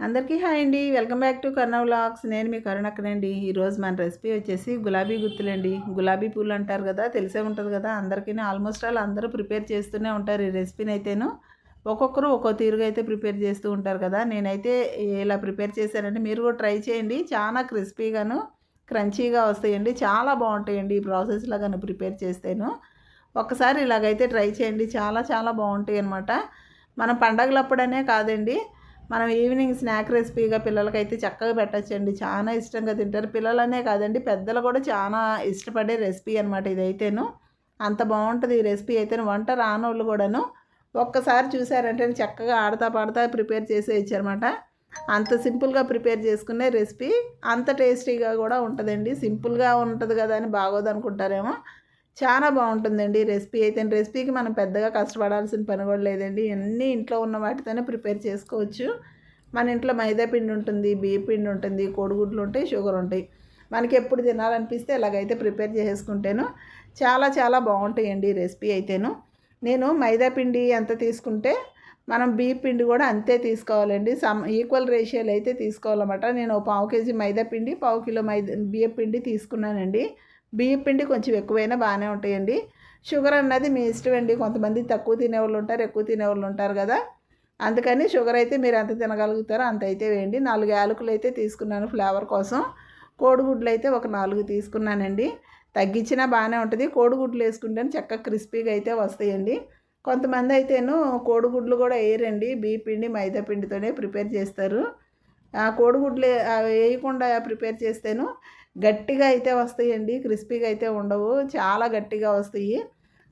అందరికీ హాయ్ అండి. Welcome back to Karna vlogs. నేను మీ కరుణక్కనండి. ఈరోజు మన రెసిపీ వచ్చేసి గులాబీ గుత్తులండి. గులాబీ పూలు అంటారు కదా తెలిసే ఉంటుంది కదా. అందరికీ ఆల్మోస్ట్ ఆల్ అందరూ ప్రిపేర్ చేస్తూనే ఉంటారు ఈ రెసిపీని అయితేను. ఒక్కొక్కరు ఒక్కో తీరుగా అయితే ప్రిపేర్ చేస్తూ ఉంటారు కదా. నేనైతే ఇలా ప్రిపేర్ చేశానండి మీరు కూడా ట్రై చేయండి. చాలా క్రిస్పీగాను క్రంచీగా వస్తాయండి. చాలా బాగుంటాయండి ఈ ప్రాసెస్ లాగాను ప్రిపేర్ చేస్తేను. ఒకసారి ఇలాగైతే ట్రై చేయండి. చాలా చాలా బాగుంటాయి అనమాట మనం పండగలప్పుడనే కాదండి. మనం ఈవినింగ్ స్నాక్ రెసిపీగా పిల్లలకైతే చక్కగా పెట్టచ్చండి. చాలా ఇష్టంగా తింటారు. పిల్లలనే కాదండి పెద్దలు కూడా చాలా ఇష్టపడే రెసిపీ అనమాట ఇదైతేను. అంత బాగుంటుంది ఈ రెసిపీ అయితే వంట రానోళ్ళు కూడాను ఒక్కసారి చూసారంటే చక్కగా ఆడతా పాడతా ప్రిపేర్ చేసి అంత సింపుల్గా ప్రిపేర్ చేసుకునే రెసిపీ అంత టేస్టీగా కూడా ఉంటుందండి. సింపుల్గా ఉంటుంది కదా అని బాగోదనుకుంటారేమో. చాలా బాగుంటుందండి రెసిపీ. అయితే రెసిపీకి మనం పెద్దగా కష్టపడాల్సిన పని కూడా లేదండి. అన్నీ ఇంట్లో ఉన్న వాటితోనే ప్రిపేర్ చేసుకోవచ్చు. మన ఇంట్లో మైదా పిండి ఉంటుంది బియ్య పిండి ఉంటుంది కోడిగుడ్లు ఉంటాయి షుగర్ ఉంటాయి. మనకి ఎప్పుడు తినాలనిపిస్తే ఇలాగైతే ప్రిపేర్ చేసుకుంటేను చాలా చాలా బాగుంటాయండి రెసిపీ అయితేను. నేను మైదా పిండి ఎంత తీసుకుంటే మనం బియ్య పిండి కూడా అంతే తీసుకోవాలండి. సమ్ ఈక్వల్ రేషియోలు అయితే తీసుకోవాలన్నమాట. నేను పావు కేజీ మైదా పిండి పావు కిలో మైదా బియ్య పిండి తీసుకున్నానండి. బియ్యం పిండి కొంచెం ఎక్కువైనా బాగానే ఉంటాయండి. షుగర్ అన్నది మీ ఇష్టం అండి. కొంతమంది తక్కువ తినేవాళ్ళు ఉంటారు ఎక్కువ తినేవాళ్ళు ఉంటారు కదా. అందుకని షుగర్ అయితే మీరు ఎంత తినగలుగుతారో అంత అయితే వేయండి. నాలుగు యాలకులు అయితే తీసుకున్నాను ఫ్లేవర్ కోసం. కోడిగుడ్లు అయితే ఒక నాలుగు తీసుకున్నానండి. తగ్గించినా బాగానే ఉంటుంది. కోడిగుడ్లు వేసుకుంటే చక్కగా క్రిస్పీగా అయితే వస్తాయండి. కొంతమంది అయితేను కోడిగుడ్లు కూడా వేయరండి. బియ్య పిండి మైదా పిండితోనే ప్రిపేర్ చేస్తారు. కోడిగుడ్లు వేయకుండా ప్రిపేర్ చేస్తేను గట్టిగా అయితే వస్తాయండి క్రిస్పీగా అయితే ఉండవు చాలా గట్టిగా వస్తాయి.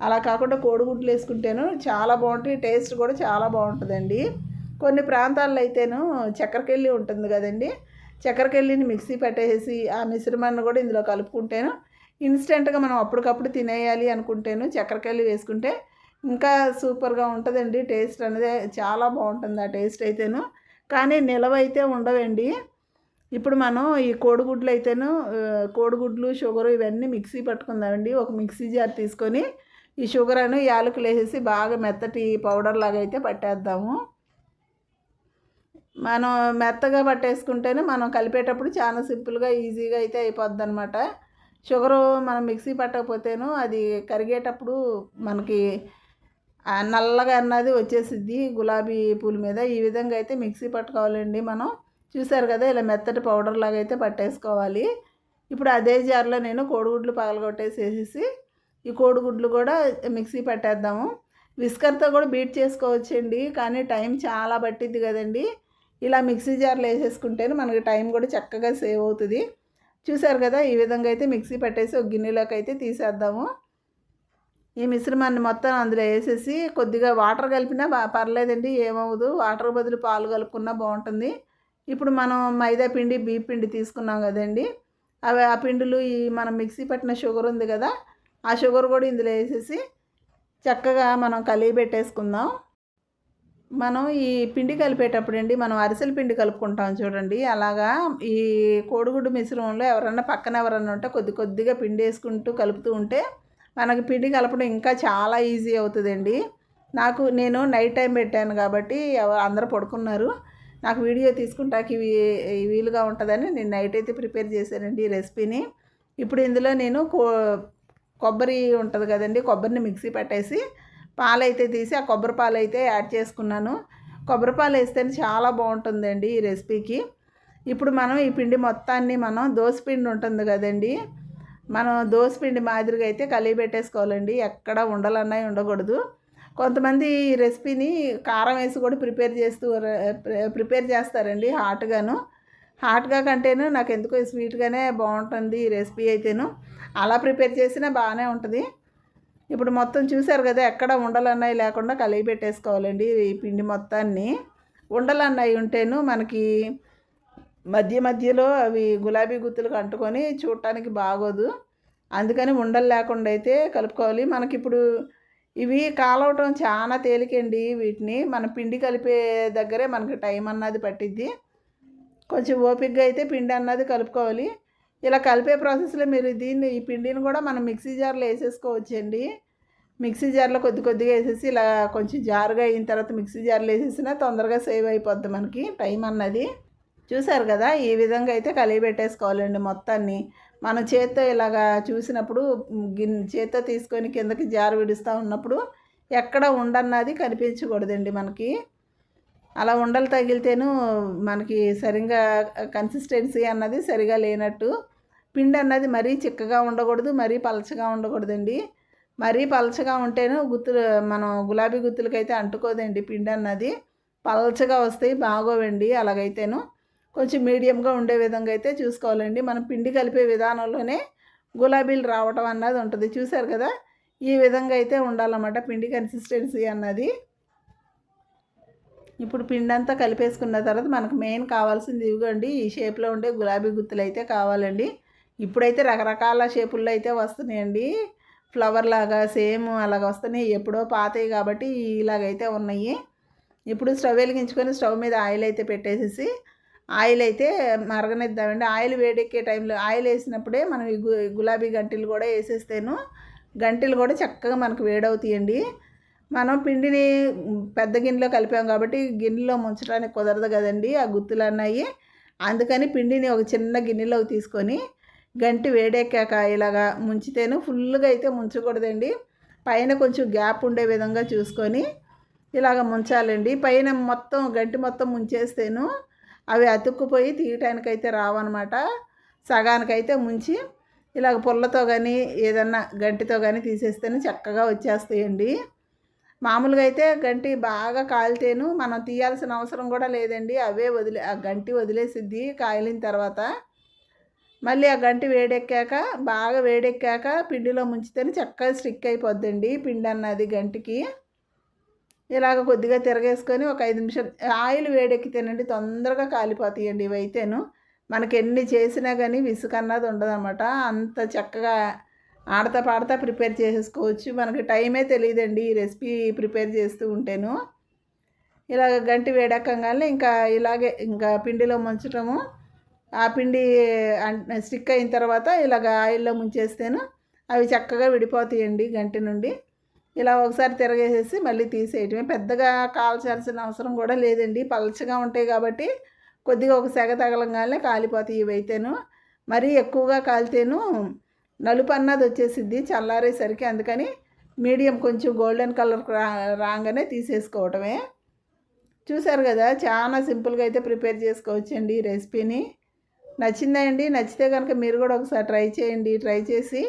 అలా కాకుండా కోడిగుడ్లు వేసుకుంటేను చాలా బాగుంటాయి టేస్ట్ కూడా చాలా బాగుంటుందండి. కొన్ని ప్రాంతాల్లో అయితేను చక్కెరకెళ్ళి ఉంటుంది కదండి. చక్కెరకెళ్ళిని మిక్సీ పెట్టేసి ఆ మిశ్రమాన్ని కూడా ఇందులో కలుపుకుంటేను ఇన్స్టెంట్గా మనం అప్పటికప్పుడు తినేయాలి అనుకుంటేను చక్కెరకెళ్ళి వేసుకుంటే ఇంకా సూపర్గా ఉంటుందండి టేస్ట్ అనేది చాలా బాగుంటుంది ఆ టేస్ట్ అయితేను. కానీ నిలవ అయితే ఉండవండి. ఇప్పుడు మనం ఈ కోడిగుడ్లు అయితేను కోడిగుడ్లు షుగర్ ఇవన్నీ మిక్సీ పట్టుకుందామండి. ఒక మిక్సీ జార్ తీసుకొని ఈ షుగర్ అని యాలకులు వేసేసి బాగా మెత్తటి పౌడర్ లాగా అయితే పట్టేద్దాము. మనం మెత్తగా పట్టేసుకుంటేనే మనం కలిపేటప్పుడు చాలా సింపుల్గా ఈజీగా అయితే అయిపోద్ది అనమాట షుగరు మనం మిక్సీ పట్టకపోతేను అది కరిగేటప్పుడు మనకి నల్లగా అన్నది వచ్చేసిద్ది గులాబీ పూల మీద. ఈ విధంగా అయితే మిక్సీ పట్టుకోవాలండి మనం. చూసారు కదా ఇలా మెత్తటి పౌడర్ లాగా అయితే పట్టేసుకోవాలి. ఇప్పుడు అదే జార్లో నేను కోడిగుడ్లు పగలగొట్టేసేసి ఈ కోడిగుడ్లు కూడా మిక్సీ పట్టేద్దాము. విస్కర్తో కూడా బీట్ చేసుకోవచ్చండి కానీ టైం చాలా పట్టిద్ది కదండి. ఇలా మిక్సీ జార్లో వేసేసుకుంటేనే మనకి టైం కూడా చక్కగా సేవ్ అవుతుంది. చూసారు కదా ఈ విధంగా అయితే మిక్సీ పట్టేసి ఒక గిన్నెలోకి అయితే తీసేద్దాము. ఈ మిశ్రమాన్ని మొత్తం అందులో వేసేసి కొద్దిగా వాటర్ కలిపినా పర్లేదండి ఏమవుదు వాటర్ బదులు పాలు కలుపుకున్నా బాగుంటుంది. ఇప్పుడు మనం మైదా పిండి బియ్య పిండి తీసుకున్నాం కదండి. అవి ఆ పిండిలు ఈ మనం మిక్సీ పట్టిన షుగర్ ఉంది కదా ఆ షుగర్ కూడా ఇందులో వేసేసి చక్కగా మనం కలిగి పెట్టేసుకుందాం. మనం ఈ పిండి కలిపేటప్పుడు అండి మనం అరిసెల పిండి కలుపుకుంటాం చూడండి. అలాగా ఈ కోడిగుడ్డు మిశ్రమంలో ఎవరన్నా పక్కన ఎవరన్నా ఉంటే కొద్ది కొద్దిగా పిండి వేసుకుంటూ కలుపుతూ ఉంటే మనకి పిండి కలపడం ఇంకా చాలా ఈజీ అవుతుందండి. నాకు నేను నైట్ టైం పెట్టాను కాబట్టి అందరూ పడుకున్నారు. నాకు వీడియో తీసుకుంటాకి వీలుగా ఉంటుందని నేను నైట్ అయితే ప్రిపేర్ చేశానండి ఈ రెసిపీని. ఇప్పుడు ఇందులో నేను కొబ్బరి ఉంటుంది కదండి కొబ్బరిని మిక్సీ పెట్టేసి పాలు అయితే తీసి ఆ కొబ్బరి పాలు అయితే యాడ్ చేసుకున్నాను. కొబ్బరి పాలు వేస్తేనే చాలా బాగుంటుందండి ఈ రెసిపీకి. ఇప్పుడు మనం ఈ పిండి మొత్తాన్ని మనం పిండి ఉంటుంది కదండి మనం పిండి మాదిరిగా అయితే కలిగి పెట్టేసుకోవాలండి. ఎక్కడ ఉండాలన్నా ఉండకూడదు. కొంతమంది ఈ రెసిపీని కారం వేసి కూడా ప్రిపేర్ చేస్తూ ప్రిపేర్ చేస్తారండి హాట్గాను. హాట్గా కంటేను నాకు ఎందుకో స్వీట్గానే బాగుంటుంది ఈ రెసిపీ అయితేను. అలా ప్రిపేర్ చేసినా బాగానే ఉంటుంది. ఇప్పుడు మొత్తం చూశారు కదా ఎక్కడ ఉండలన్నాయి లేకుండా కలిగి పెట్టేసుకోవాలండి ఈ పిండి మొత్తాన్ని. ఉండలన్నాయి ఉంటేను మనకి మధ్య మధ్యలో అవి గులాబీ గుత్తులకు అంటుకొని చూడటానికి బాగోదు. అందుకని ఉండలు లేకుండా అయితే కలుపుకోవాలి. మనకి ఇప్పుడు ఇవి కాలవటం చాలా తేలికండి. వీటిని మన పిండి కలిపే దగ్గరే మనకి టైం అన్నది పట్టిద్ది. కొంచెం ఓపిక్గా అయితే పిండి అన్నది కలుపుకోవాలి. ఇలా కలిపే ప్రాసెస్లో మీరు దీన్ని ఈ పిండిని కూడా మనం మిక్సీ జార్లో వేసేసుకోవచ్చండి. మిక్సీ జార్లో కొద్ది కొద్దిగా వేసేసి ఇలా కొంచెం జారుగా అయిన తర్వాత మిక్సీ జార్లో వేసేసినా తొందరగా సేవ్ అయిపోద్ది మనకి టైం అన్నది. చూసారు కదా ఈ విధంగా అయితే కలిగి పెట్టేసుకోవాలండి మొత్తాన్ని. మన చేత్తో ఇలాగా చూసినప్పుడు గిన్ చేత్తో తీసుకొని కిందకి జారు విడుస్తూ ఉన్నప్పుడు ఎక్కడ ఉండన్నది కనిపించకూడదండి మనకి. అలా ఉండలు తగిలితేను మనకి సరిగా కన్సిస్టెన్సీ అన్నది సరిగా లేనట్టు. పిండి అన్నది మరీ చిక్కగా ఉండకూడదు మరీ పలచగా ఉండకూడదండి. మరీ పలచగా ఉంటేను గుత్తులు మనం గులాబీ గుత్తులకైతే అంటుకోదండి పిండి అన్నది. పలచగా వస్తాయి బాగోవండి అలాగైతేను. కొంచెం మీడియంగా ఉండే విధంగా అయితే చూసుకోవాలండి. మనం పిండి కలిపే విధానంలోనే గులాబీలు రావటం అన్నది ఉంటుంది. చూసారు కదా? ఈ విధంగా అయితే ఉండాలన్నమాట పిండి కన్సిస్టెన్సీ అన్నది. ఇప్పుడు పిండి అంతా కలిపేసుకున్న తర్వాత మనకు మెయిన్ కావాల్సింది ఇవ్వండి. ఈ షేప్లో ఉండే గులాబీ గుత్తులు అయితే కావాలండి. ఇప్పుడైతే రకరకాల షేపుల్లో అయితే వస్తున్నాయండి. ఫ్లవర్ లాగా సేమ్ అలాగ వస్తున్నాయి. ఎప్పుడో పాతవి కాబట్టి ఇలాగైతే ఉన్నాయి. ఇప్పుడు స్టవ్ వెలిగించుకొని స్టవ్ మీద ఆయిల్ అయితే పెట్టేసేసి ఆయిల్ అయితే మరగనిద్దామండి. ఆయిల్ వేడెక్కే టైంలో ఆయిల్ వేసినప్పుడే మనం ఈ గులాబీ గంటిలు కూడా వేసేస్తేను గంటిలు కూడా చక్కగా మనకు వేడవుతాయండి. మనం పిండిని పెద్ద గిన్నెలో కలిపాం కాబట్టి గిన్నెలో ముంచడానికి కుదరదు కదండి ఆ గుత్తులు అన్నాయి అందుకని పిండిని ఒక చిన్న గిన్నెలో తీసుకొని గంటి వేడెక్కాక ఇలాగా ముంచితేను ఫుల్గా అయితే ముంచకూడదండి. పైన కొంచెం గ్యాప్ ఉండే విధంగా చూసుకొని ఇలాగ ముంచాలండి. పైన మొత్తం గంటి మొత్తం ముంచేస్తేను అవి అతుక్కుపోయి తీయటానికైతే రావన్నమాట. సగానికైతే ముంచి ఇలాగ పుల్లతో కానీ ఏదన్నా గంటితో కానీ తీసేస్తేనే చక్కగా వచ్చేస్తాయండి. మామూలుగా అయితే గంటి బాగా కాలితేను మనం తీయాల్సిన అవసరం కూడా లేదండి. అవే వదిలే ఆ గంటి వదిలేసిద్ది కాయలిన తర్వాత. మళ్ళీ ఆ గంటి వేడెక్కాక బాగా వేడెక్కాక పిండిలో ముంచితేనే చక్కగా స్టిక్ అయిపోద్దండి పిండి అన్నది గంటికి. ఇలాగ కొద్దిగా తిరగేసుకొని ఒక ఐదు నిమిషం ఆయిల్ వేడెక్కితేనండి తొందరగా కాలిపోతాయండి ఇవైతేను. మనకి ఎన్ని చేసినా కానీ విసుగు అన్నది ఉండదన్నమాట. అంత చక్కగా ఆడతా పాడతా ప్రిపేర్ చేసేసుకోవచ్చు. మనకి టైమే తెలియదండి ఈ రెసిపీ ప్రిపేర్ చేస్తూ ఉంటేను. ఇలాగ గంటి వేడెక్కగానే ఇంకా ఇలాగే ఇంకా పిండిలో ముంచటము ఆ పిండి స్టిక్ అయిన తర్వాత ఇలాగ ఆయిల్లో ముంచేస్తేను అవి చక్కగా విడిపోతాయండి గంటి నుండి. ఇలా ఒకసారి తిరగేసేసి మళ్ళీ తీసేయటమే. పెద్దగా కాల్చాల్సిన అవసరం కూడా లేదండి. పలచగా ఉంటాయి కాబట్టి కొద్దిగా ఒక సెగ తగలంగానే కాలిపోతాయి ఇవైతేను. మరీ ఎక్కువగా కాలితేను నలుపు అన్నది వచ్చేసింది చల్లారేసరికి. అందుకని మీడియం కొంచెం గోల్డెన్ కలర్ రా రాగానే తీసేసుకోవటమే. చూసారు కదా చాలా సింపుల్గా అయితే ప్రిపేర్ చేసుకోవచ్చండి ఈ రెసిపీని. నచ్చిందండి నచ్చితే కనుక మీరు కూడా ఒకసారి ట్రై చేయండి. ట్రై చేసి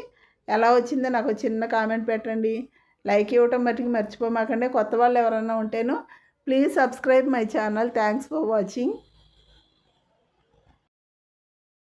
ఎలా వచ్చిందో నాకు చిన్న కామెంట్ పెట్టండి. లైక్ ఇవ్వటం మటుకు మర్చిపోమాకండి. కొత్త వాళ్ళు ఎవరైనా ఉంటేనో please subscribe my channel. Thanks for watching.